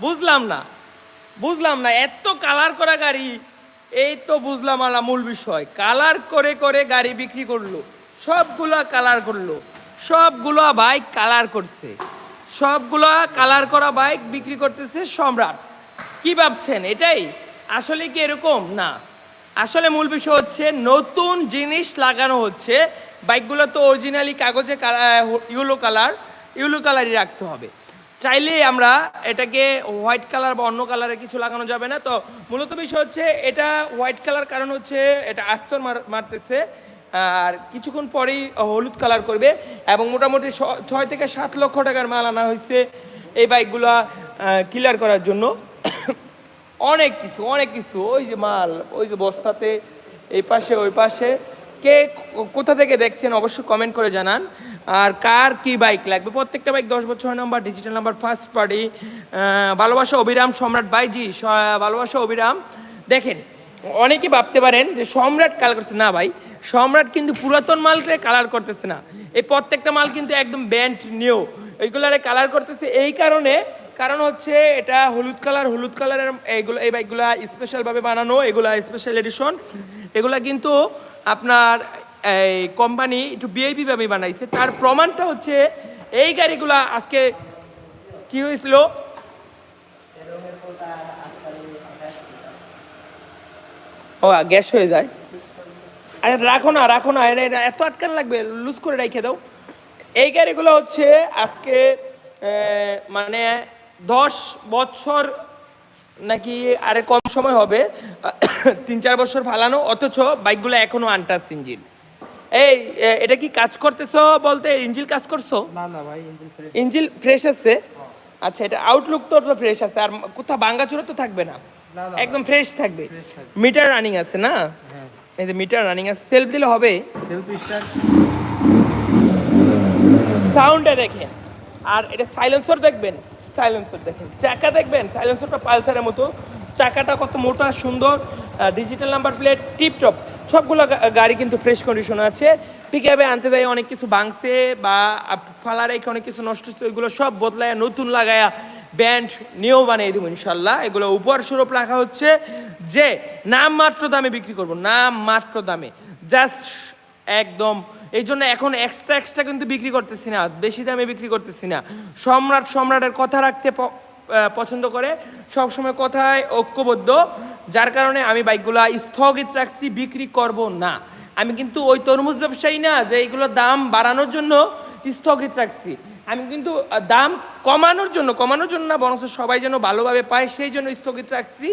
বুঝলাম না। বুঝলাম না, এত কালার করা গাড়ি, এই তো বুঝলাম আলা মূল বিষয়। কালার করে করে গাড়ি বিক্রি করল, সবগুলা কালার করল। সবগুলা বাইক কালার করছে। সবগুলা কালার করা বাইক বিক্রি করতেছে সম্রাট। কি ভাবছেন, এটাই? আসলে কি এরকম? না। আসলে মূল বিষয় হচ্ছে, নতুন জিনিস লাগানো হচ্ছে। বাইকগুলো তো অরিজিনালি কাগজে ইউলো কালার ইউলো কালারই রাখতে হবে। চাইলে আমরা এটাকে হোয়াইট কালার বা অন্য কালারে কিছু লাগানো যাবে না। তো মূলত বিষয় হচ্ছে, এটা হোয়াইট কালার কারণ হচ্ছে, এটা আস্তর মার- মারতেছে। আর কিছুক্ষণ পরেই হলুদ কালার করবে এবং মোটামুটি ছয় থেকে সাত লক্ষ টাকার মাল আনা হয়েছে এই বাইকগুলা ক্লিয়ার করার জন্য। অনেক কিছু অনেক কিছু। ওই যে মাল, ওই যে বস্তাতে, এই পাশে, ওই পাশে। কে কোথা থেকে দেখছেন অবশ্যই কমেন্ট করে জানান। আর কার কি বাইক লাগবে? প্রত্যেকটা বাইক দশ বছর number digital number first party ভালোবাসা অবিরাম, সম্রাট বাইজি ভালোবাসা অবিরাম। দেখেন, অনেকে ভাবতে পারেন যে সম্রাট কালার করছে না ভাই, সম্রাট কিন্তু পুরাতন মালকে কালার করতেছে না। এই প্রত্যেকটা মাল কিন্তু একদম ব্যান্ড নিউ এইগুলারে কালার করতেছে এই কারণে, কারণ হচ্ছে এটা হলুদ কালার হলুদ কালারের এইগুলো, এই বাইকগুলা স্পেশালভাবে বানানো, এগুলা স্পেশাল এডিশন এগুলা কিন্তু আপনার এই কোম্পানি একটু বিআইপি ভাবে বানাইছে। তার প্রমাণটা হচ্ছে এই গাড়িগুলা আজকে কি হয়েছিল? ও, গ্যাস হয়ে যায়। আরে, রাখো না রাখো না এত আটকান লাগবে, লুজ করে রেখে দাও। এই গাড়িগুলো হচ্ছে আজকে মানে দশ বছর নাকি আরে কম সময় হবে, তিন চার বছর ফালানো, অথচ বাইকগুলো এখনও আনটাস ইঞ্জিন এই এটা কি কাজ করতেছো বলতে ইঞ্জিল কাজ করছ? না না ভাই ইঞ্জিল ফ্রেশ আছে। আচ্ছা এটা আউটলুক তো ফ্রেশ আছে আর কোথাও ভাঙ্গাচুরা তো থাকবে না, একদম ফ্রেশ থাকবে। মিটার রানিং আছে না? হ্যাঁ। এই যে মিটার রানিং আছে সেলফ দিলে হবে। সেলফ স্টার্ট সাউন্ডটা দেখেন। আর এটা সাইলেন্সর দেখবেন? সাইলেন্সর দেখেন। চাকা দেখবেন? সাইলেন্সরটা পালসারের মতো। চাকাটা কত মোটা সুন্দর। ডিজিটাল নাম্বার প্লেট টিপটপ সবগুলো গাড়ি কিন্তু ফ্রেশ কন্ডিশন আছে। ঠিক আছে আনতে দেয় অনেক কিছু ভাঙছে বা আপ- ফালা রেখে অনেক কিছু নষ্ট হচ্ছে, ওইগুলো সব বদলায়, নতুন লাগায়া ব্যান্ড নিয়েও বানিয়ে দেবো ইনশাল্লাহ। এগুলো উপহার স্বরূপ রাখা হচ্ছে যে নাম মাত্র দামে বিক্রি করব, নাম মাত্র দামে। জাস্ট একদম, এই জন্য এখন এক্সট্রা এক্সট্রা কিন্তু বিক্রি করতেছি না, বেশি দামে বিক্রি করতেছি না। সম্রাট, সম্রাটের কথা রাখতে পছন্দ করে, সবসময় কথায় ঐক্যবদ্ধ। যার কারণে আমি বাইকগুলো স্থগিত রাখছি, বিক্রি করব না। আমি কিন্তু ওই তরমুজ ব্যবসায়ী না যে এইগুলোর দাম বাড়ানোর জন্য স্থগিত রাখছি। আমি কিন্তু দাম কমানোর জন্য কমানোর জন্য না বরং সবাই যেন ভালোভাবে পায়, সেই জন্য স্থগিত রাখছি।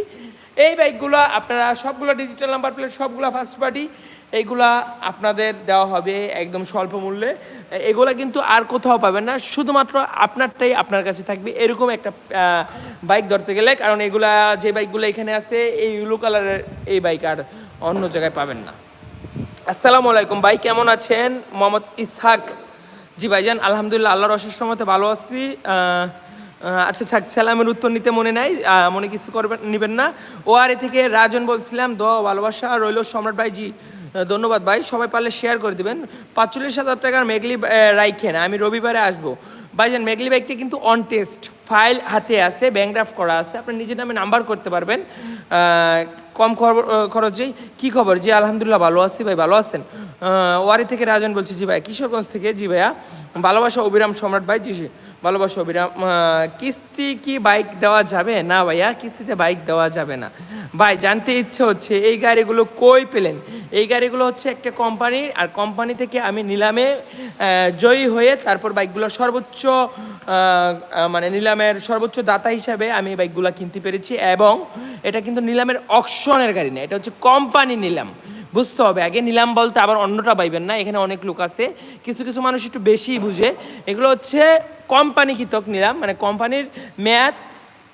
এই বাইকগুলো আপনারা সবগুলো ডিজিটাল নাম্বার প্লেট সবগুলো ফার্স্ট পার্টি এইগুলা আপনাদের দেওয়া হবে একদম স্বল্প মূল্যে। এগুলা কিন্তু আর কোথাও পাবেন না শুধুমাত্র আপনারটাই আপনার কাছে থাকবে। এরকম একটা বাইক ধরতে গেলে কারণ এগুলা যে বাইকগুলো এখানে আছে এই ইউলো কালারের এই বাইক আর অন্য জায়গায় পাবেন না। আসসালামু আলাইকুম ভাই কেমন আছেন? মোহাম্মদ ইসহাক। জি ভাই ভাইজান আলহামদুলিল্লাহ আল্লাহর অশেষ রহমতে ভালো আছি। আচ্ছা থাক সালামের উত্তর নিতে মনে নাই মনে কিছু করবেন নেবেন না। ও আর এ থেকে রাজন বলছিলাম দ ভালোবাসা রইল সম্রাট ভাই জি আহ, ধন্যবাদ ভাই। সবাই পারলে শেয়ার করে দেবেন। পাঁচচল্লিশ হাজার টাকার মেঘলি রাইখেন। আমি রবিবারে আসব। ভাইজান মেঘলি বাইকটি কিন্তু অন টেস্ট ফাইল হাতে আছে ব্যাংক ড্রাফট করা আছে। আপনি নিজের নামে নাম্বার করতে পারবেন। কম খবর খরচেই কি খবর? জি, আলহামদুলিল্লাহ, ভালো আছি ভাই, ভালো আছেন? ওয়ারি থেকে রাজন বলছি, জি ভাই, কিশোরগঞ্জ থেকে, জি ভাইয়া। ভালোবাসা অবিরাম সম্রাট ভাই, জি ভালোবাসা অবিরাম। কিস্তি কি বাইক দেওয়া যাবে? না ভাইয়া, কিস্তিতে বাইক দেওয়া যাবে না। ভাই, জানতে ইচ্ছে হচ্ছে, এই গাড়িগুলো কই পেলেন? এই গাড়িগুলো হচ্ছে একটা কোম্পানি আর কোম্পানি থেকে আমি নিলামে জয়ী হয়ে তারপর বাইকগুলো সর্বোচ্চ মানে নিলামের সর্বোচ্চ দাতা হিসাবে আমি বাইকগুলো কিনতে পেরেছি এবং এটা কিন্তু নিলামের অকশনের গাড়ি না, এটা হচ্ছে কোম্পানি নিলাম। বুঝতে হবে, আগে নিলাম বলতে আবার অন্যটা পাইবেন না, এখানে অনেক লোক আছে। কিছু কিছু মানুষ একটু বেশি বুঝে। এগুলো হচ্ছে কোম্পানি কৃতক নিলাম মানে কোম্পানির মেয়াদ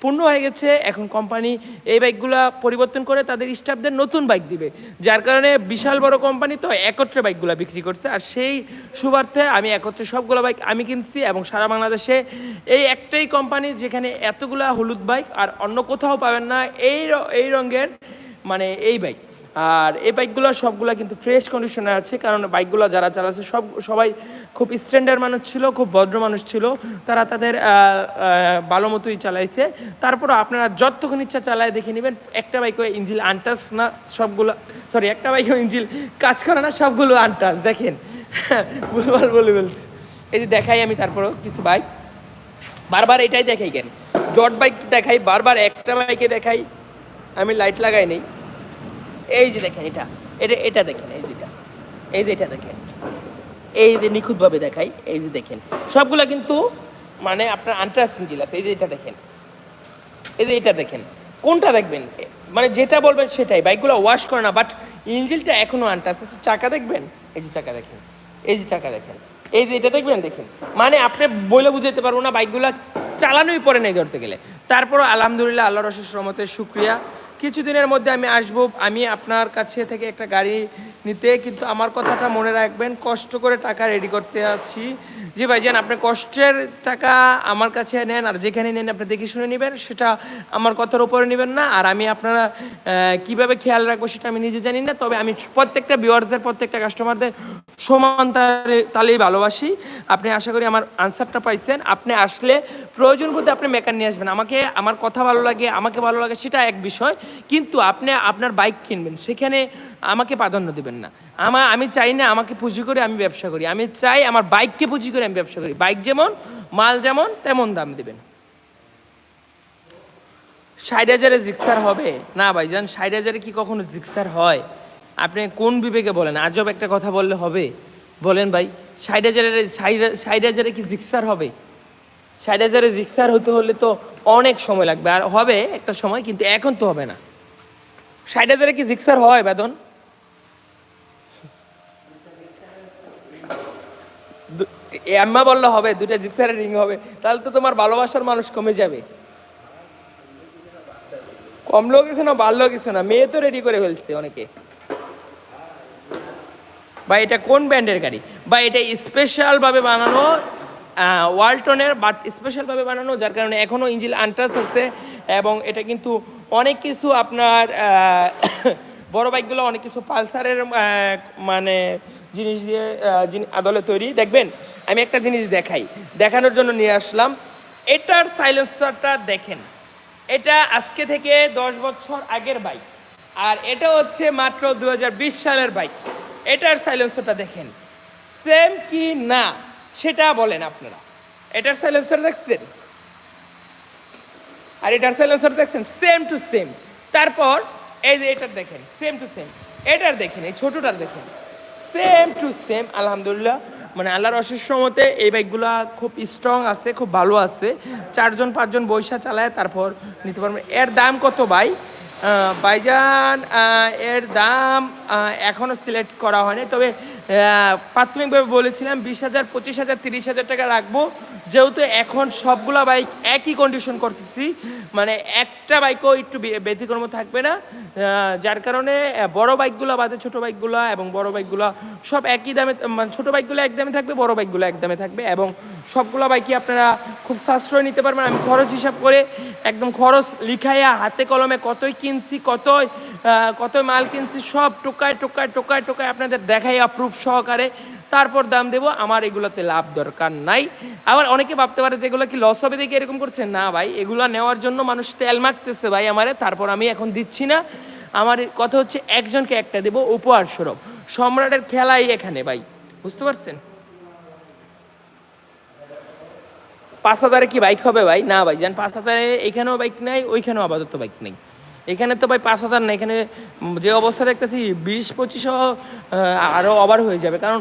পূর্ণ হয়ে গেছে। এখন কোম্পানি এই বাইকগুলো পরিবর্তন করে তাদের স্টাফদের নতুন বাইক দিবে। যার কারণে বিশাল বড় কোম্পানি তো একত্রে বাইকগুলো বিক্রি করছে। আর সেই সুবার্থে আমি একত্রে সবগুলো বাইক আমি কিনছি এবং সারা বাংলাদেশে এই একটাই কোম্পানি যেখানে এতগুলা হলুদ বাইক আর অন্য কোথাও পাবেন না, এই এই রঙের মানে এই বাইক। আর এই বাইকগুলো সবগুলো কিন্তু ফ্রেশ কন্ডিশনে আছে, কারণ বাইকগুলো যারা চালাচ্ছে সব, সবাই খুব স্ট্যান্ডার্ড মানুষ ছিল, খুব ভদ্র মানুষ ছিল। তারা তাদের ভালো মতোই চালাইছে। তারপরে আপনারা যতক্ষণ ইচ্ছা চালায় দেখে নেবেন, একটা বাইকও ইঞ্জিল আনটাস না, সবগুলো সরি একটা বাইকও ইঞ্জিল কাজ করে না, সবগুলো আনটাস, দেখেন। ভুলভাল বলে বলছি এই যে দেখাই আমি তারপরও কিছু বাইক। বারবার এটাই দেখাই কেন? জট বাইক দেখাই, বারবার একটা বাইকে দেখাই, আমি লাইট লাগাই নেই। এই যে দেখেন এটা এটা এটা দেখেন, এই যেটা, এই যে এটা দেখেন, এই যে নিখুঁতভাবে দেখাই, এই যে দেখেন, সবগুলা কিন্তু মানে আপনার আন্টাস ইঞ্জিল আছে এই যে এটা দেখেন, এই যে এটা দেখেন, কোনটা দেখবেন? মানে যেটা বলবেন সেটাই, বাইকগুলো ওয়াশ করে না বাট ইঞ্জিলটা এখনও আনটাস আছে, চাকা দেখবেন? এই যে চাকা দেখেন, এই যে চাকা দেখেন, এই যে এটা দেখবেন? দেখেন মানে আপনি বলে বুঝাইতে পারব না, বাইকগুলো চালানোই পরে নেই ধরতে গেলে। তারপর আলহামদুলিল্লাহ আল্লাহ রসের রহমতের শুক্রিয়া। কিছুদিনের মধ্যে আমি আসব। আমি আপনার কাছে থেকে একটা গাড়ি নিতে, কিন্তু আমার কথাটা মনে রাখবেন, কষ্ট করে টাকা রেডি করতে আছি। জি ভাইজান, আপনি কষ্টের টাকা আমার কাছে নেন, আর যেখানে নেন আপনি দেখে শুনে নেবেন, সেটা আমার কথার উপরে নেবেন না। আর আমি আপনারা কীভাবে খেয়াল রাখব সেটা আমি নিজে জানি না, তবে আমি প্রত্যেকটা ভিউয়ার্সদের প্রত্যেকটা কাস্টমারদের সমান তালে- তালেই ভালোবাসি। আপনি আশা করি আমার আনসারটা পাইছেন। আপনি আসলে প্রয়োজন বোধে আপনি মেকার নিয়ে আসবেন। আমাকে, আমার কথা ভালো লাগে, আমাকে ভালো লাগে, সেটা এক বিষয়। কিন্তু আপনি আপনার বাইক কিনবেন, সেখানে আমাকে প্রাধান্য দেবেন না। আমার আমি চাই না আমাকে পুঁজি করে আমি ব্যবসা করি। আমি চাই আমার বাইককে পুঁজি করে আমি ব্যবসা করি। বাইক যেমন, মাল যেমন, তেমন দাম দেবেন। ষাট হাজারে জিক্সার হবে? না ভাই ভাইজান, ষাট হাজারে কি কখনো জিক্সার হয়? আপনি কোন বিবেকে বলেন? আজব একটা কথা বললে হবে। বলেন ভাই, ষাট হাজারে ষাট হাজারে কি জিক্সার হবে? ষাট হাজারে জিক্সার হতে হলে তো অনেক সময় লাগবে। আর হবে একটা সময়, কিন্তু এখন তো হবে না। ষাট হাজারে কি জিক্সার হয়, বেদন? দু- এ আম্মা বললে হবে দুটা জিক্সারের রিং হবে। তাহলে তো তোমার ভালোবাসার মানুষ কমে যাবে। কম লোক গেছে না বাড়লো গেছে না। মেয়ে তো রেডি করে ফেলছে অনেকে। বা এটা কোন ব্র্যান্ডের গাড়ি? বা এটা স্পেশালভাবে বানানো ওয়ালটনের বাট স্পেশালভাবে বানানো, যার কারণে এখনও ইঞ্জিল আনটাস আছে, এবং এটা কিন্তু অনেক কিছু আপনার বড় বাইকগুলো অনেক কিছু পালসারের মানে জিনিস দিয়ে আদলে তৈরি। দেখবেন, আমি একটা জিনিস দেখাই। দেখানোর জন্য নিয়ে আসলাম। এটার সাইলেন্সারটা দেখেন। এটা আজকে থেকে দশ বছর আগের বাইক। আর এটা হচ্ছে মাত্র দু হাজার বিশ সালের বাইক। এটার সাইলেন্সারটা দেখেন। সেম কি না? সেটা বলেন আপনারা। এটার সাইলেন্সার দেখছেন? আর এটার সাইলেন্সার দেখছেন? সেম টু সেম তারপর এই যে এটার দেখেন সেম টু সেম এটার দেখেন এই ছোটটার দেখেন। সেম টু সেম আলহামদুলিল্লাহ। মানে আল্লাহর অশেষ মতে এই বাইকগুলা খুব স্ট্রং আছে খুব ভালো আছে। চারজন পাঁচজন বৈশা চালায় তারপর নিতে পারবেন এর দাম কত ভাই? আহ, ভাইজান এর দাম এখনও সিলেক্ট করা হয়নি। তবে প্রাথমিকভাবে বলেছিলাম বিশ হাজার, পঁচিশ হাজার, তিরিশ হাজার টাকা রাখব। যেহেতু এখন সবগুলা বাইক একই কন্ডিশন করতেছি মানে একটা বাইকও একটু ব্যতিক্রম থাকবে না। যার কারণে বড় বাইকগুলো বাদে ছোট বাইকগুলো এবং বড় বাইকগুলো সব একই দামে মানে ছোট বাইকগুলো এক দামে থাকবে, বড় বাইকগুলো এক দামে থাকবে এবং সবগুলো বাইকই আপনারা খুব সাশ্রয় নিতে পারবেন। আমি খরচ হিসাব করে একদম খরচ লিখাইয়া হাতে কলমে কতই কিনছি, কতই কত মাল কিনছি, সব টোকায় টোকায় টোকায় টোকায় আপনাদের দেখাই প্রুফ সহকারে। তারপর দাম দেবো, আমার এগুলোতে লাভ দরকার নাই। আবার অনেকে ভাবতে পারে যে এগুলো কি লস হবে দেখে এরকম করছে? না ভাই, এগুলো নেওয়ার জন্য মানুষ তেল মাখতেছে ভাই আমারে, তারপর আমি এখন দিচ্ছি না। আমার কথা হচ্ছে একজনকে একটা দেবো, উপহার স্বরূপ। সম্রাটের খেলাই এখানে ভাই, বুঝতে পারছেন? পাঁচ হাজারে কি বাইক হবে ভাই? না ভাই, জান পাঁচ হাজারে এখানেও বাইক নাই, ওইখানেও আপাতত বাইক নেই। এখানে তো ভাই পাঁচ হাজার না, এখানে যে অবস্থা দেখতেছি, বিশ, পঁচিশও আরও ওভার হয়ে যাবে। কারণ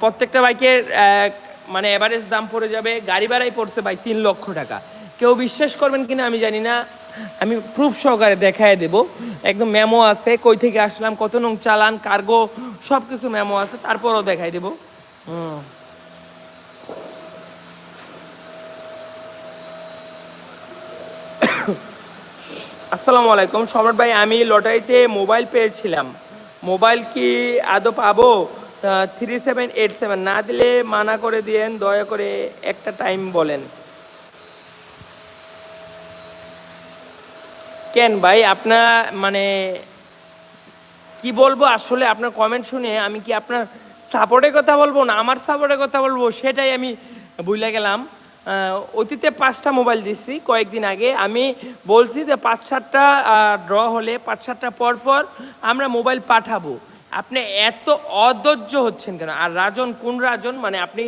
প্রত্যেকটা বাইকের মানে এভারেজ দাম পড়ে যাবে, গাড়ি ভাড়াই পড়ছে ভাই তিন লক্ষ টাকা। কেউ বিশ্বাস করবেন কিনা আমি জানি না, আমি প্রুফ সহকারে দেখায় দেব। একদম মেমো আছে, কই থেকে আসলাম, কত নং চালান কার্গো সব কিছু মেমো আছে, তারপরও দেখাই দেবো। হুম। আসসালামু আলাইকুম, সম্রাট ভাই, আমি লটারিতে মোবাইল পেয়েছিলাম। মোবাইল কি আদৌ পাবো? থ্রি সেভেন এইট সেভেন না দিলে মানা করে দিয়েন, দয়া করে একটা টাইম বলেন। কেন ভাই, আপনার মানে কি বলব? আসলে আপনার কমেন্ট শুনে আমি কি আপনার সাপোর্টের কথা বলব না? আমার সাপোর্টের কথা বলব? সেটাই আমি ভুলে গেলাম। অতীতে পাঁচটা মোবাইল দিচ্ছি কয়েকদিন আগে। আমি বলছি যে পাঁচ সাতটা ড্র হলে পাঁচ সাতটা পর পর আমরা মোবাইল পাঠাবো। আপনি এত অধৈর্য হচ্ছেন কেন? আর রাজন, কোন রাজন? মানে আপনি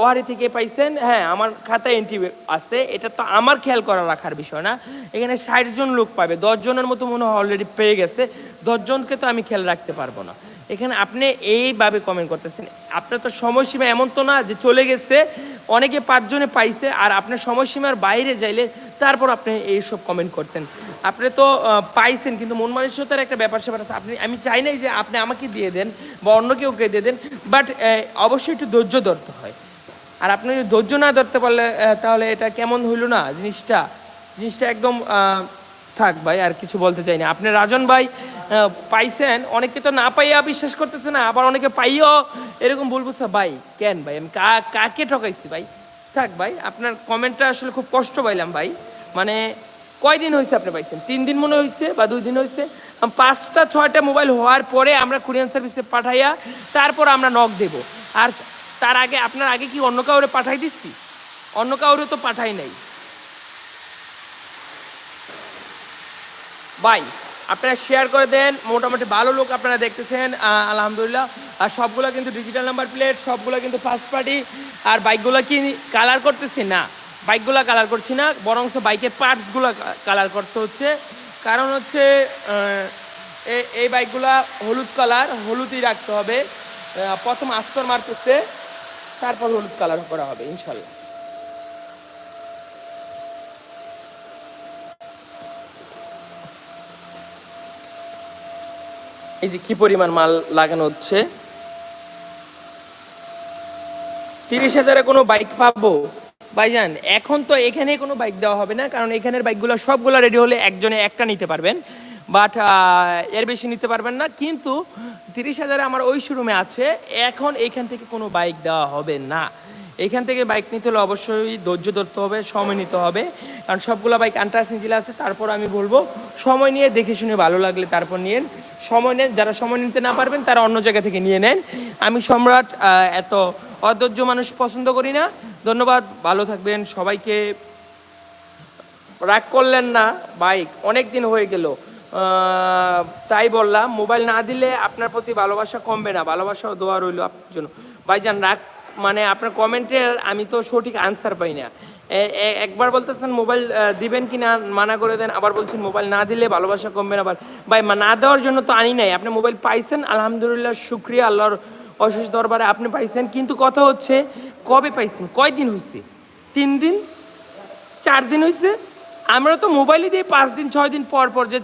ওহারি থেকে পাইছেন হ্যাঁ আমার খাতায় এন্ট্রি আছে। এটা তো আমার খেয়াল করা রাখার বিষয় না। এখানে ষাট জন লোক পাবে। দশ জনের মতো মনে হয় অলরেডি পেয়ে গেছে। দশজনকে তো আমি খেয়াল রাখতে পারব না। এখানে আপনি এইভাবে কমেন্ট করতেছেন। আপনার তো সময়সীমা এমন তো না যে চলে গেছে, অনেকে পাঁচজনে পাইছে আর আপনার সময়সীমার বাইরে যাইলে তারপর আপনি এইসব কমেন্ট করতেন। আপনি তো পাইছেন কিন্তু মন মানসিকতার একটা ব্যাপার স্যাপার আছে। আপনি, আমি চাই নাই যে আপনি আমাকে দিয়ে দেন বা অন্য কেউকে দিয়ে দেন বাট অবশ্যই একটু ধৈর্য ধরতে হয়। আর আপনি যদি ধৈর্য না ধরতে পারলে তাহলে এটা কেমন হইল না জিনিসটা? জিনিসটা একদম থাক ভাই, আর কিছু বলতে চাই না। আপনি রাজন ভাই পাইছেন। অনেকে তো না পাইয়া বিশ্বাস করতেছে না, আবার অনেকে পাইও এরকম বলব ভাই, কেন ভাই? আমি কাকে ঠকাইছি ভাই? থাক ভাই, আপনার কমেন্টটা আসলে খুব কষ্ট পাইলাম ভাই। মানে কয়দিন হয়েছে আপনি পাইছেন? তিন দিন মনে হয়েছে বা দুই দিন হয়েছে পাঁচটা, ছয়টা মোবাইল হওয়ার পরে আমরা কুরিয়ান সার্ভিসে পাঠাইয়া তারপর আমরা নক দেব। আর তার আগে, আপনার আগে কি অন্য কাউরে পাঠাই দিচ্ছি অন্য কাউরে তো পাঠাই নাই। ভাই আপনারা শেয়ার করে দেন, মোটামুটি ভালো লোক আপনারা দেখতেছেন আলহামদুলিল্লাহ। আর সবগুলো কিন্তু ডিজিটাল নাম্বার প্লেট সবগুলো কিন্তু ফার্স্ট পার্টি আর বাইকগুলো কি কালার করতেছি? না বাইকগুলো কালার করছি না বরং বাইকের পার্টসগুলো কালার করতে হচ্ছে। কারণ হচ্ছে এই বাইকগুলা হলুদ কালার হলুদই রাখতে হবে। প্রথম আস্তর মারতেছে, তারপর হলুদ কালার করা হবে, ইনশাল্লাহ। এই যে কি পরিমাণ মাল লাগানো হচ্ছে? তিরিশ হাজারে কোনো বাইক পাবো? ভাইজান, এখন তো এখানে কোনো বাইক দেওয়া হবে না, কারণ এখানের বাইকগুলো সবগুলো রেডি হলে একজনে একটা নিতে পারবেন। বাট এর বেশি নিতে পারবেন না। কিন্তু তিরিশ হাজারে আমার ওই শোরুমে আছে, এখন এইখান থেকে কোনো বাইক দেওয়া হবে না। এখান থেকে বাইক নিতে হলে অবশ্যই ধৈর্য ধরতে হবে, সময় নিতে হবে। কারণ সবগুলো বাইক আন্টার সিঞ্জিল আছে তারপর আমি বলব, সময় নিয়ে দেখে শুনে ভালো লাগলে তারপর নিয়েন। সময় নেন, যারা সময় নিতে না পারবেন, তারা অন্য জায়গা থেকে নিয়ে নেন। আমি সম্রাট এত অধৈর্য মানুষ পছন্দ করি না। ধন্যবাদ, ভালো থাকবেন, সবাইকে রাগ করলেন না বাইক অনেক দিন হয়ে গেল। তাই বললাম মোবাইল না দিলে আপনার প্রতি ভালোবাসা কমবে না, ভালোবাসা দোয়া রইল আপনার জন্য। ভাইজান, রাগ মানে আপনার কমেন্টের আমি তো সঠিক আনসার পাই না। একবার বলতেছেন মোবাইল দিবেন কি না মানা করে দেন, আবার বলছেন মোবাইল না দিলে ভালোবাসা কমবে না। আবার ভাই না দেওয়ার জন্য তো আনি নাই। আপনি মোবাইল পাইছেন, আলহামদুলিল্লাহ, শুক্রিয়া, আল্লাহর অশেষ দরবারে আপনি পাইছেন। কিন্তু কথা হচ্ছে, কবে পাইছেন? কয়দিন হয়েছে তিন দিন? চার দিন হয়েছে আমরা তো মোবাইলে দিয়ে পাঁচ দিন, ছয় দিন পর পর যে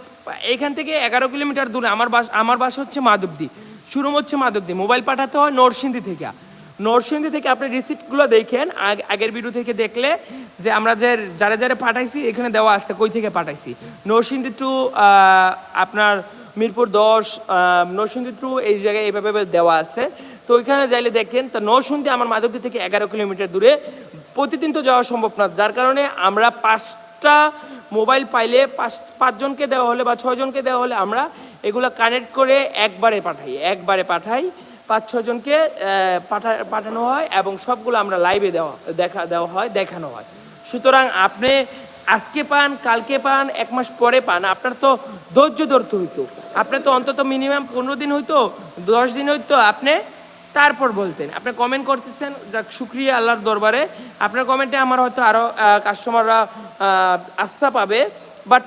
এখান থেকে এগারো কিলোমিটার দূরে। আমার বাস, আমার বাসা হচ্ছে মাধবদী। শুরু হচ্ছে মাধবদী। মোবাইল পাঠাতে হয় নরসিংদী থেকে। নরসিংদী থেকে আপনি রিসিপ্টগুলো দেখেন আগের ভিডিও থেকে দেখলে যে আমরা যে, যারা যারা পাঠাইছি, এখানে দেওয়া আছে, কই থেকে পাঠাইছি? নরসিংদী টু আপনার মিরপুর দশ নরসিংদী টু এই জায়গায় এইভাবে দেওয়া আছে। তো ওইখানে যাইলে দেখেন, তো নরসিংদী আমার মাধবদী থেকে এগারো কিলোমিটার দূরে প্রতিদিন তো যাওয়া সম্ভব না। যার কারণে আমরা পাঁচটা মোবাইল পাইলে পাঁচ, পাঁচজনকে দেওয়া হলে বা ছয়জনকে দেওয়া হলে আমরা এগুলো কানেক্ট করে একবারে পাঠাই একবারে পাঠাই। পাঁচ ছজনকে পাঠা, পাঠানো হয় এবং সবগুলো আমরা লাইভে দেওয়া, দেখা, দেওয়া হয়, দেখানো হয়। সুতরাং আপনি আজকে পান, কালকে পান, এক মাস পরে পান, আপনার তো ধৈর্য ধরতে হইতো। আপনার তো অন্তত মিনিমাম পনেরো দিন হইতো, দশ দিন হইতো, আপনি তারপর বলতেন। আপনি কমেন্ট করতেছেন, যাক, শুক্রিয়া আল্লাহর দরবারে। আপনার কমেন্টে আমার হয়তো আরও কাস্টমাররা আস্থা পাবে বাট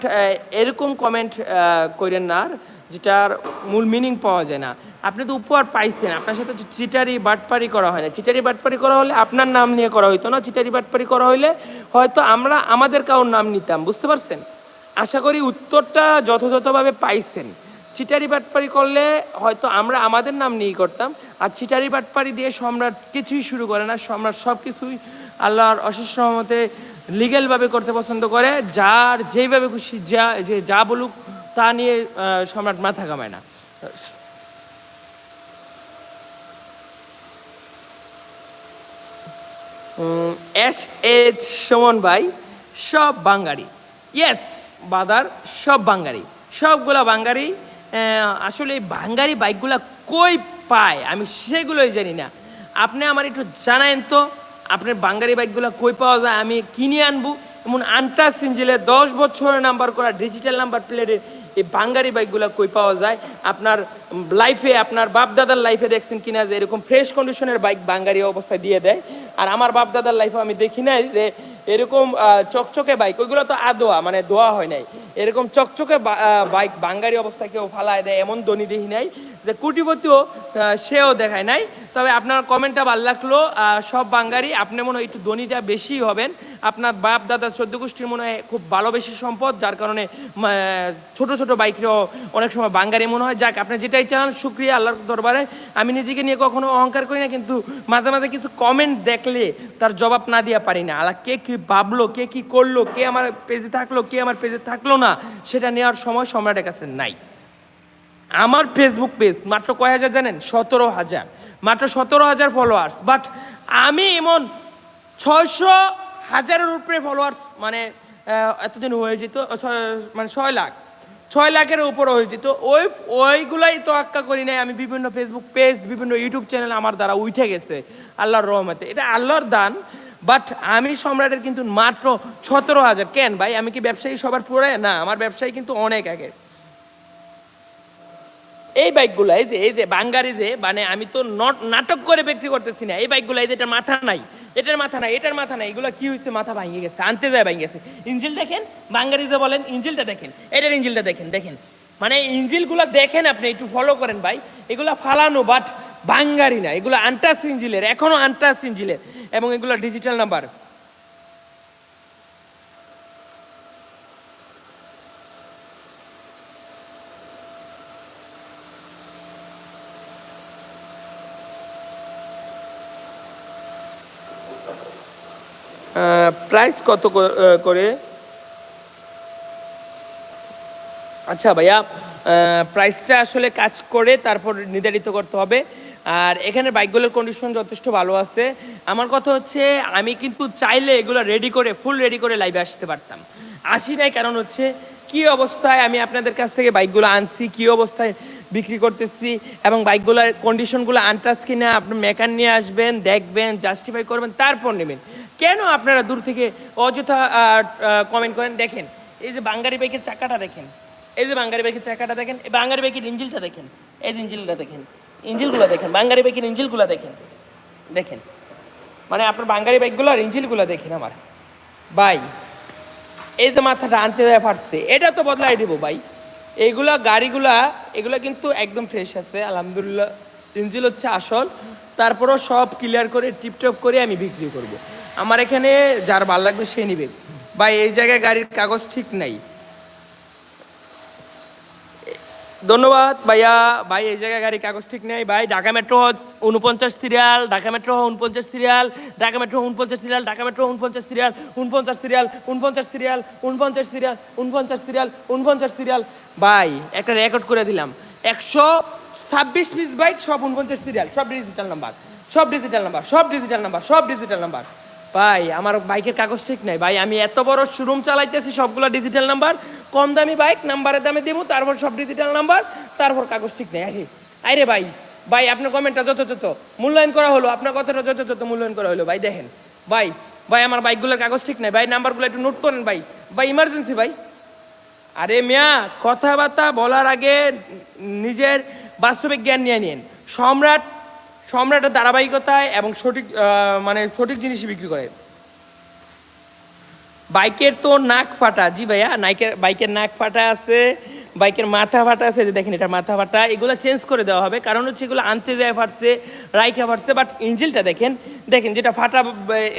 এরকম কমেন্ট করেন না যেটার মূল মিনিং পাওয়া যায় না। আপনি তো উপহার পাইছেন, আপনার সাথে চিটারি বাটপারি করা হয় না। চিটারি বাটপারি করা হলে আপনার নাম নিয়ে করা হইতো না, চিটারি বাটপারি করা হইলে হয়তো আমরা আমাদের কারোর নাম নিতাম, বুঝতে পারছেন? আশা করি উত্তরটা যথাযথভাবে পাইছেন। চিটারি বাটপারি করলে হয়তো আমরা আমাদের নাম নিয়েই করতাম, আর চিটারি বাটপারি দিয়ে সম্রাট কিছুই শুরু করে না, সম্রাট সব কিছুই আল্লাহর অশেষ সহমতে লিগেলভাবে করতে পছন্দ করে, যার যেইভাবে খুশি, যা, যে যা বলুক তা নিয়ে সম্রাট মাথা কামায় না। এস এইচ সুমন ভাই, সব বাঙালি ইয়েস বাদার সব বাঙালি সবগুলা বাঙালি আসলে বাঙ্গারি বাইকগুলা কই পায়, আমি সেগুলোই জানি না। আপনি আমার একটু জানায়েন তো, আপনার বাঙ্গারি বাইকগুলো কই পাওয়া যায়, আমি কিনে আনব। এমন আনটাস সিঞ্জিলে দশ বছরের নাম্বার করা ডিজিটাল নাম্বার প্লেটের এই বাঙ্গারি বাইকগুলো কই পাওয়া যায়? আপনার লাইফে আপনার বাপ দাদার লাইফে দেখছেন কিনা যে এরকম ফ্রেশ কন্ডিশনের বাইক বাঙ্গারি অবস্থায় দিয়ে দেয়। আর আমার বাপ দাদার লাইফে আমি দেখি নাই যে এরকম চকচকে বাইক ওইগুলো তো আদোয়া মানে দোয়া হয় নাই। এরকম চকচকে বাইক বাঙ্গারি অবস্থায় কেউ ফালায় দেয়, এমন দনি দেখি নাই যে কুটিপতিও সেও দেখায় নাই। তবে আপনার কমেন্টটা ভালো লাগল সব বাঙ্গারি, আপনি মনে হয় একটু দনিটা বেশি হবেন। আপনার বাপ, দাদা, চোদ্দ গোষ্ঠীর মনে হয় খুব ভালো বেশি সম্পদ, যার কারণে ছোট ছোট বাইকেরও অনেক সময় বাঙ্গারি মনে হয়। যাক, আপনি যেটাই চান সুক্রিয়া আল্লাহর দরবারে। আমি নিজেকে নিয়ে কখনো অহংকার করি না, কিন্তু মাঝে মাঝে কিছু কমেন্ট দেখলে তার জবাব না দিয়া পারি না। আল্লাহ, কে কি ভাবলো, কে কি করল, কে আমার পেজে থাকল, কে আমার পেজে থাকল না, সেটা নেওয়ার সময় সম্রাটের কাছে নাই। আমার ফেসবুক পেজ মাত্র কয় হাজার জানেন? সতেরো হাজার। মাত্র সতেরো হাজার ফলোয়ার্স বাট আমি এমন ছয়শো হাজারের উপরে ফলোয়ার্স মানে এতদিন হয়ে যেত মানে ছয় লাখ। ছয় লাখের উপরে হয়ে যেত। ওই, ওইগুলাই তো আক্কা করি নাই। আমি বিভিন্ন ফেসবুক পেজ বিভিন্ন ইউটিউব চ্যানেল আমার দ্বারা উঠে গেছে। আল্লাহর রহমতে। এটা আল্লাহর দান বাট আমি সম্রাটের কিন্তু মাত্র সতেরো হাজার। কেন ভাই? আমি কি ব্যবসায়ী সবার পরে? না, আমার ব্যবসায়ী কিন্তু অনেক আগে। এই বাইকগুলো এই যে এই যে বাঙ্গারি যে মানে আমি তো নট নাটক করে বিক্রি করতেছি না। এই বাইকগুলো এই যে এটা মাথা নাই। এটার মাথা নাই, এটার মাথা নাই, এগুলো কি হয়েছে মাথা ভাঙিয়ে গেছে, আনতে যায় ভাঙিয়ে গেছে। ইঞ্জিল দেখেন বাঙ্গারি যে বলেন, ইঞ্জিলটা দেখেন, এটার ইঞ্জিলটা দেখেন দেখেন। মানে ইঞ্জিলগুলো দেখেন আপনি, একটু ফলো করেন ভাই। এগুলো ফালানো বাট বাঙ্গারি না, এগুলো আনটাস ইঞ্জিলের, এখনও আনটাস ইঞ্জিলের, এবং এগুলো ডিজিটাল নাম্বার প্রাইস কত করে? আচ্ছা ভাইয়া প্রাইসটা আসলে কাজ করে, তারপর নির্ধারিত করতে হবে। আর এখানে বাইকগুলোর কন্ডিশন যথেষ্ট ভালো আছে। আমার কথা হচ্ছে, আমি কিন্তু চাইলে এগুলো রেডি করে ফুল রেডি করে লাইভে আসতে পারতাম। আসি নাই, কারণ হচ্ছে, কি অবস্থায় আমি আপনাদের কাছ থেকে বাইকগুলো আনছি, কি অবস্থায় বিক্রি করতেছি, এবং বাইকগুলোর কন্ডিশনগুলো আনটাস কিনা আপনি মেকান নিয়ে আসবেন, দেখবেন জাস্টিফাই করবেন, তারপর নেবেন। কেন আপনারা দূর থেকে অযথা কমেন্ট করেন দেখেন, এই যে বাঙ্গারি বাইকের চাকাটা দেখেন, এই যে বাঙ্গারি বাইকের চাকাটা দেখেন, এই বাঙ্গারি বাইকের ইঞ্জিলটা দেখেন, এই যে ইঞ্জিলটা দেখেন, ইঞ্জিলগুলো দেখেন, বাঙ্গারি বাইকের ইঞ্জিলগুলো দেখেন দেখেন মানে আপনার বাঙ্গারি বাইকগুলো আর ইঞ্জিলগুলো দেখেন আমার, ভাই, এই যে মাথাটা আনতে দেয় ফাটছে, এটা তো বদলাই দেবো ভাই, এইগুলা গাড়িগুলা, এগুলা কিন্তু একদম ফ্রেশ আছে, আলহামদুলিল্লাহ, ইঞ্জিল হচ্ছে আসল, তারপরও সব ক্লিয়ার করে টিপটপ করে আমি বিক্রি করব। আমার এখানে যার ভালো লাগবে সে নিবে। ভাই, এই জায়গায় গাড়ির কাগজ ঠিক নাই। ধন্যবাদ, ভাইয়া। ভাই, এই জায়গায় গাড়ি কাগজ ঠিক নেই। ভাই, ঢাকা মেট্রো উনপঞ্চাশ সিরিয়াল, ঢাকা মেট্রো উনপঞ্চাশ সিরিয়াল, ঢাকা মেট্রো উনপঞ্চাশ সিরিয়াল, ঢাকা মেট্রো উনপঞ্চাশ সিরিয়াল উনপঞ্চাশ সিরিয়াল উনপঞ্চাশ সিরিয়াল উনপঞ্চাশ সিরিয়াল উনপঞ্চাশ সিরিয়াল উনপঞ্চাশ সিরিয়াল। ভাই, একটা রেকর্ড করে দিলাম। একশো ছাব্বিশ পিস বাইক, সব উনপঞ্চাশ সিরিয়াল, সব ডিজিটাল নাম্বার সব ডিজিটাল নাম্বার সব ডিজিটাল নাম্বার সব ডিজিটাল নাম্বার ভাই, আমার বাইকের কাগজ ঠিক নাই। ভাই, আমি এত বড় শোরুম চালাইতেছি, সবগুলো ডিজিটাল নাম্বার কম দামি বাইক নাম্বারের দামে দেবো তারপর সব ডিজিটাল নাম্বার তারপর কাগজ ঠিক নেই। আরে আরে ভাই ভাই, আপনার কমেন্টটা যথাযথ। মূল্যায়ন করা হলো, আপনার কথাটা যথাযথ মূল্যায়ন করা হলো। ভাই, দেখেন, ভাই ভাই, আমার বাইকগুলোর কাগজ ঠিক নাই। ভাই নাম্বারগুলো একটু নোট করেন ভাই। ভাই ইমার্জেন্সি ভাই। আরে মিয়া, কথাবার্তা বলার আগে নিজের বাস্তবিক জ্ঞান নিয়ে নিন। সম্রাট সম্রাটের ধারাবাহিকতায় এবং সঠিক মানে সঠিক জিনিসই বিক্রি করে। বাইকের তো নাক ফাটা। জি ভাইয়া, নাইকের, বাইকের নাক ফাটা আছে, বাইকের মাথা ফাটা আছে যে দেখেন এটা মাথা ফাটা। এগুলো চেঞ্জ করে দেওয়া হবে। কারণ হচ্ছে এগুলো আনতে দেয় ফাটছে, রাইখা ফাটছে। বাট ইঞ্জিলটা দেখেন দেখেন যেটা ফাটা,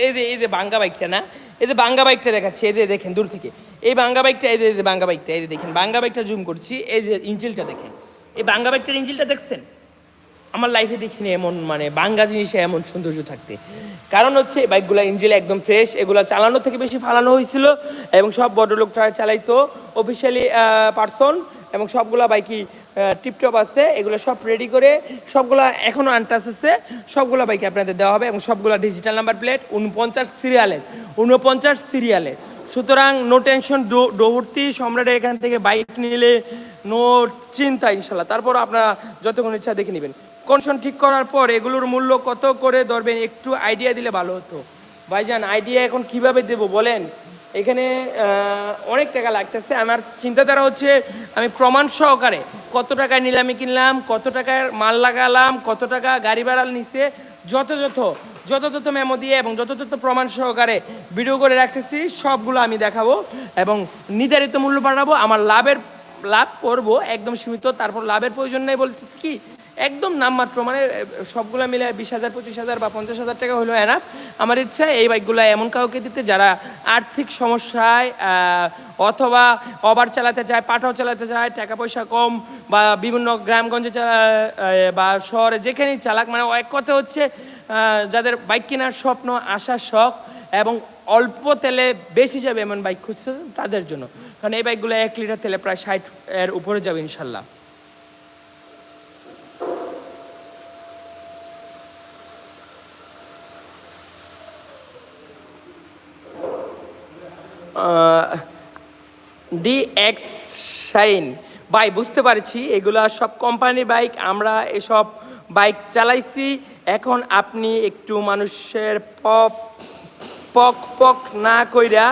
এই যে এই যে বাঙ্গা বাইকটা না, এই যে বাঙ্গা বাইকটা দেখাচ্ছে, এই যে দেখেন দূর থেকে। এই বাঙ্গা বাইকটা এই যে বাঙ্গা বাইকটা, এই যে দেখেন, বাঙ্গা বাইকটা জুম করছি, এই যে ইঞ্জিলটা দেখেন। এই বাঙ্গা বাইকটার ইঞ্জিলটা দেখছেন? আমার লাইফে দেখিনি এমন মানে বাঙ্গা জিনিসে এমন সৌন্দর্য থাকতে। কারণ হচ্ছে বাইকগুলো ইঞ্জিল একদম ফ্রেশ এগুলো চালানো থেকে বেশি ফালানো হয়েছিল এবং সব বড় লোকটা চালাইতো অফিসিয়ালি পার্সন এবং সবগুলা বাইকই টিপটপ আছে, এগুলো সব রেডি করে সবগুলা এখনও আনটাস আছে, সবগুলা বাইকে আপনাদের দেওয়া হবে এবং সবগুলা ডিজিটাল নাম্বার প্লেট উনপঞ্চাশ সিরিয়ালের উনপঞ্চাশ সিরিয়ালের সুতরাং নো টেনশন ডোভর্তি সম্রাটে এখান থেকে বাইক নিলে নো চিন্তা ইনশাল্লাহ। তারপর আপনারা যতক্ষণ ইচ্ছা দেখে নেবেন। কনশন ঠিক করার পর এগুলোর মূল্য কত করে ধরবেন, একটু আইডিয়া দিলে ভালো হতো। ভাইজান আইডিয়া এখন কীভাবে দেব বলেন? এখানে অনেক টাকা লাগতেছে। আমার চিন্তাধারা হচ্ছে, আমি প্রমাণ সহকারে কত টাকায় নিলামে কিনলাম, কত টাকার মাল লাগালাম, কত টাকা গাড়ি ভাড়া নিচ্ছে যথাযথ যথাযথ মেমো দিয়ে এবং যথাযথ প্রমাণ সহকারে ভিডিও করে রাখতেছি, সবগুলো আমি দেখাবো এবং নির্ধারিত মূল্য বাড়াবো। আমার লাভের, লাভ করব, একদম সীমিত। তারপর লাভের প্রয়োজন নেই বলতেছি কি? একদম নামমাত্র মানে সবগুলো মিলে বিশ হাজার, পঁচিশ হাজার বা পঞ্চাশ হাজার টাকা হলো এনাফ। আমার ইচ্ছা এই বাইকগুলো এমন কাউকে দিতে যারা আর্থিক সমস্যায় অথবা ওভার চালাতে চায়, পাঠাও চালাতে চায়, টাকা পয়সা কম বা বিভিন্ন গ্রামগঞ্জে বা শহরে যেখানেই চালাক মানে এক কথা হচ্ছে যাদের বাইক কেনার স্বপ্ন আসার শখ এবং অল্প তেলে বেশি যাবে এমন বাইক খুঁজছে তাদের জন্য। কারণ এই বাইকগুলো এক লিটার তেলে প্রায় ষাট এর উপরে যাবে ইনশাল্লাহ। D X shine. ভাই, বুঝতে পারছি, এগুলা সব কোম্পানির বাইক আমরা এসব বাইক চালাইছি। এখন আপনি একটু মানুষের পপ পক পক না কইরা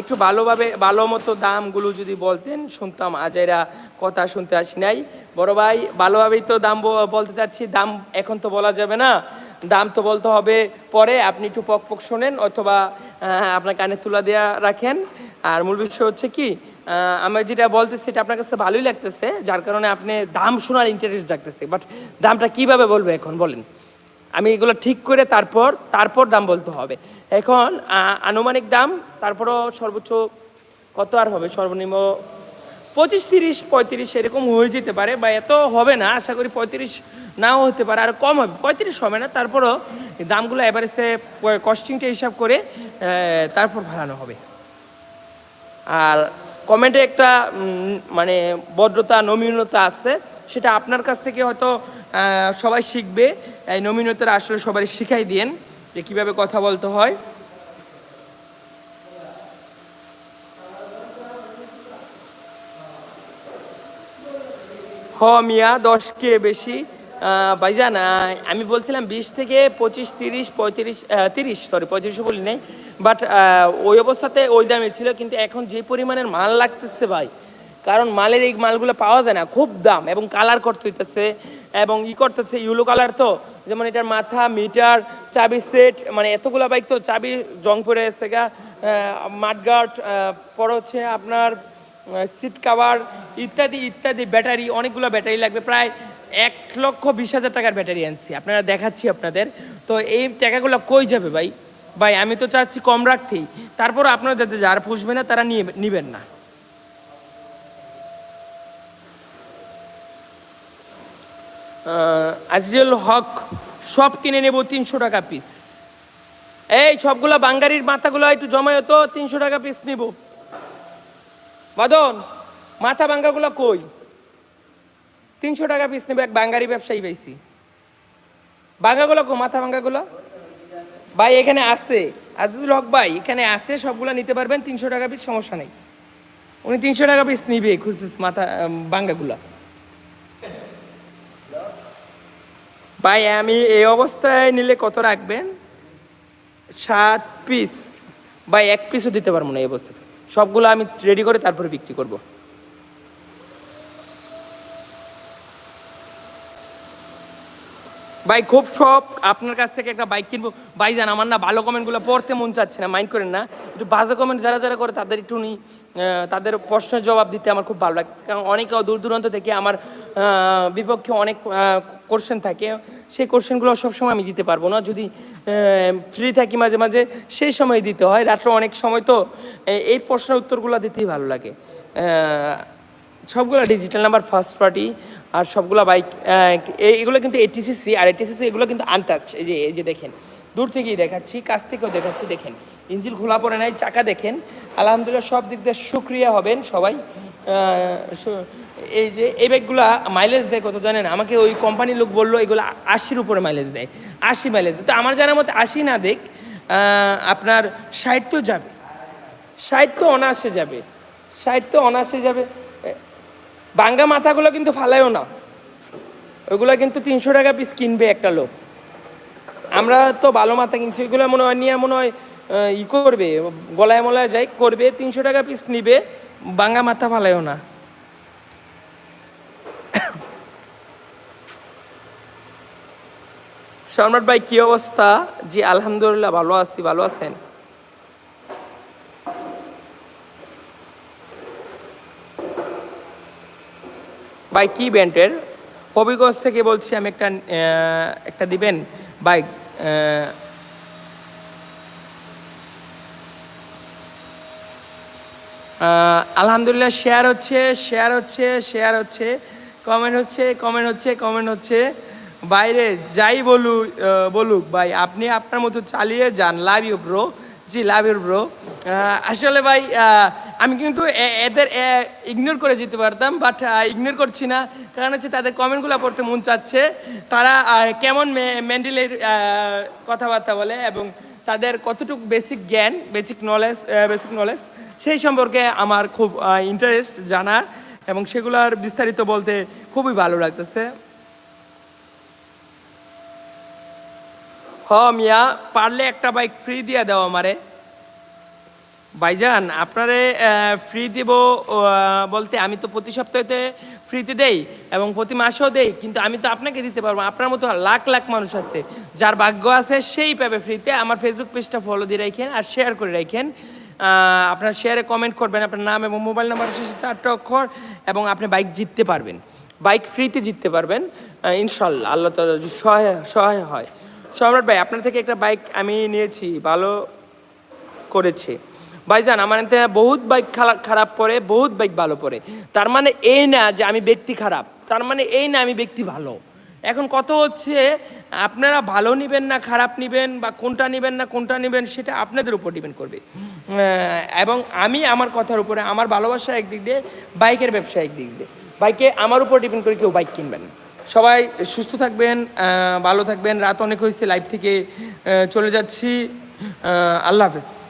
একটু ভালোভাবে, ভালো মতো দামগুলো যদি বলতেন, শুনতাম, আজাইরা কথা শুনতে আসি নাই। বড় ভাই, ভালোভাবেই তো দাম বলতে চাচ্ছি, দাম এখন তো বলা যাবে না। দাম তো বলতে হবে। পরে আপনি একটু পক পক শোনেন অথবা আপনার কানে তুলা দেওয়া রাখেন। আর মূল বিষয় হচ্ছে কি আহ, আমি যেটা বলতেছি সেটা আপনার কাছে ভালোই লাগতেছে যার কারণে আপনি দাম শোনার ইন্টারেস্ট জাগতেছে। বাট দামটা কীভাবে বলব এখন বলেন। আমি এগুলো ঠিক করে তারপর তারপর দাম বলতে হবে। এখন আনুমানিক দাম তারপরও সর্বোচ্চ কত আর হবে? সর্বনিম্ন পঁচিশ, তিরিশ, পঁয়ত্রিশ এরকম হয়ে যেতে পারে বা এত হবে না, আশা করি পঁয়ত্রিশ নাও হতে পারে, আর কম হবে, পঁয়ত্রিশ হবে না, তারপরও দামগুলো এভারেজে কস্টিংটা হিসাব করে তারপর ভাড়ানো হবে। আর কমেন্টে একটা মানে ভদ্রতা নমনীয়তা আছে, সেটা আপনার কাছ থেকে হয়তো সবাই শিখবে, এই নমনীয়তাটা আসলে সবাই শিখাই দিয়েন যে কীভাবে কথা বলতে হয়। হ মিয়া, দশ কে বেশি। ভাইজান আমি বলছিলাম বিশ থেকে পঁচিশ, তিরিশ, পঁয়ত্রিশ তিরিশ সরি পঁয়ত্রিশও বলি নাই। বাট ওই অবস্থাতে ওই দামে ছিল, কিন্তু এখন যে পরিমাণের মাল লাগতেছে ভাই, কারণ মালের এই মালগুলো পাওয়া যায় না, খুব দাম এবং কালার করতে হইতেছে এবং ই করতেছে ইউলো কালার তো। যেমন এটার মাথা মিটার চাবি সেট মানে এতগুলো বাইক তো চাবি জং পরে এসে গা। মাঠগার্ড পর হচ্ছে আপনার সিট কাভার ইত্যাদি ইত্যাদি ব্যাটারি অনেকগুলো ব্যাটারি লাগবে। প্রায় এক লক্ষ বিশ হাজার টাকার ব্যাটারি আনছি। আপনারা দেখাচ্ছি আপনাদের। তো এই টাকাগুলো কই যাবে ভাই? ভাই, আমি তো চাচ্ছি কম রাখতেই। তারপর আপনারা যাতে যারা পুষবে না, তারা নিয়ে নিবেন না। আজিজুল হক, সব কিনে নেব তিনশো টাকা পিস এই, সবগুলো বাঙ্গারির মাথাগুলো একটু জমায় তো, তিনশো টাকা পিস নিব। বাদন মাথা ভাঙ্গাগুলো কই? তিনশো টাকা পিস নেবে এক বাঙ্গারি ব্যবসায়ী পাইছি। ভাঙ্গাগুলো কো মাথা ভাঙ্গাগুলো? ভাই এখানে আছে। আজিজুল হক ভাই এখানে আছে সবগুলো নিতে পারবেন তিনশো টাকা পিস সমস্যা নেই। উনি তিনশো টাকা পিস নিবে খুশিস মাথা আম, ভাঙ্গাগুলো। ভাই আমি এই অবস্থায় নিলে কত রাখবেন? সাত পিস ভাই এক পিসও দিতে পারব না এই অবস্থাতে। সবগুলো আমি রেডি করে তারপরে বিক্রি করব। ভাই, খুব শখ। আপনার কাছ থেকে একটা বাইক কিনবো। ভাই জান আমার না ভালো কমেন্টগুলো পড়তে মন চাচ্ছে না মাইন্ড করেন না। একটু বাজে কমেন্ট যারা যারা করে, তাদের একটু নি তাদের প্রশ্নের জবাব দিতে আমার খুব ভালো লাগছে কারণ অনেকে দূর দূরান্ত থেকে আমার বিপক্ষে অনেক কোশ্চেন থাকে। সেই কোশ্চেনগুলো সবসময় আমি দিতে পারব না। যদি ফ্রি থাকি মাঝে মাঝে, সেই সময় দিতে হয়। রাত্রে অনেক সময় তো এই প্রশ্নের উত্তরগুলো দিতেই ভালো লাগে। সবগুলো ডিজিটাল নাম্বার ফার্স্ট পার্টি আর সবগুলো বাইক এগুলো কিন্তু এটিসিসি আর এটিসিসি এগুলো কিন্তু আনটাচ এই যে এই যে দেখেন। দূর থেকেই দেখাচ্ছি, কাছ থেকেও দেখাচ্ছি, দেখেন। ইঞ্জিল খোলা পড়ে নাই, চাকা দেখেন। আলহামদুলিল্লাহ সব দিক দিয়ে সুক্রিয়া হবেন সবাই। এই যে, এই ব্যাগগুলো মাইলেজ দেয় কত জানেন? আমাকে ওই কোম্পানির লোক বলল, এগুলো আশির উপরে মাইলেজ দেয়। আশি মাইলেজ দেয়। তো আমার জানার মতো আশি না দেখ আপনার ষাট তো যাবে। ষাট তো অনায়াসে যাবে। ষাট তো অনায়াসে যাবে। বাঙ্গা মাথাগুলো কিন্তু ফালায়ও না। ওইগুলো কিন্তু তিনশো টাকা পিস কিনবে একটা লোক। আমরা তো ভালো মাথা কিনছি ওইগুলো মনে হয় নিয়ে মনে হয় ই করবে, গলায় মলায় যাই, করবে, তিনশো টাকা পিস নিবে, বাঙ্গা মাথা ফালায়ও না। সম্রাট ভাই, কি অবস্থা? জি, আলহামদুলিল্লাহ, ভালো আছি, ভালো আছেন? ভাই কি ব্যান্ডের? হবিগঞ্জ থেকে বলছি আমি একটা একটা দিবেন? বাইক আলহামদুলিল্লাহ শেয়ার হচ্ছে শেয়ার হচ্ছে শেয়ার হচ্ছে। কমেন্ট হচ্ছে কমেন্ট হচ্ছে কমেন্ট হচ্ছে। বাইরে যাই আহ, বলুক ভাই আপনি আপনার মতো চালিয়ে যান। Love you bro ji love you bro আসলে ভাই আমি কিন্তু এদের ইগনোর করে যেতে পারতাম বাট ইগনোর করছি না। কারণ হচ্ছে তাদের কমেন্টগুলো পড়তে মন চাচ্ছে। তারা কেমন মেন্ডেলের কথাবার্তা বলে এবং তাদের কতটুকু বেসিক জ্ঞান বেসিক নলেজ বেসিক নলেজ সেই সম্পর্কে আমার খুব ইন্টারেস্ট জানার এবং সেগুলোর বিস্তারিত বলতে খুবই ভালো লাগতেছে। হ, মিয়া, পারলে একটা বাইক ফ্রি দিয়ে দাও আমারে। ভাইজান, আপনারে ফ্রি দিব বলতে আমি তো প্রতি সপ্তাহেতে ফ্রিতে দেই এবং প্রতি মাসেও দেই, কিন্তু আমি তো আপনাকে দিতে পারব আপনার মতো লাখ লাখ মানুষ আছে, যার ভাগ্য আছে সেই পাবে ফ্রিতে আমার ফেসবুক পেজটা ফলো দিয়ে রাখেন আর শেয়ার করে রাখেন। আপনার শেয়ারে কমেন্ট করবেন, আপনার নাম এবং মোবাইল নাম্বার শেষে চারটে অক্ষর এবং আপনি বাইক জিততে পারবেন। বাইক ফ্রিতে জিততে পারবেন। ইনশাল্লাহ আল্লাহ তালা সহায় সহায় হয়। সম্রাট ভাই, আপনার থেকে একটা বাইক আমি নিয়েছি, ভালো করেছে। ভাইজান, আমার বহুত বাইক খারাপ পড়ে, বহুত বাইক ভালো পড়ে। তার মানে এই না যে আমি ব্যক্তি খারাপ, তার মানে এই না আমি ব্যক্তি ভালো। এখন কত হচ্ছে, আপনারা ভালো নেবেন না, খারাপ নেবেন, বা কোনটা নেবেন না, কোনটা নেবেন, সেটা আপনাদের উপর ডিপেন্ড করবে। এবং আমি আমার কথার উপরে, আমার ভালোবাসা একদিক দিয়ে, বাইকের ব্যবসা একদিক দিয়ে। বাইকে আমার উপর ডিপেন্ড করে কেউ বাইক কিনবেন সবাই সুস্থ থাকবেন ভালো থাকবেন। রাত অনেক হয়েছে, লাইভ থেকে চলে যাচ্ছি। আল্লাহ হাফেজ।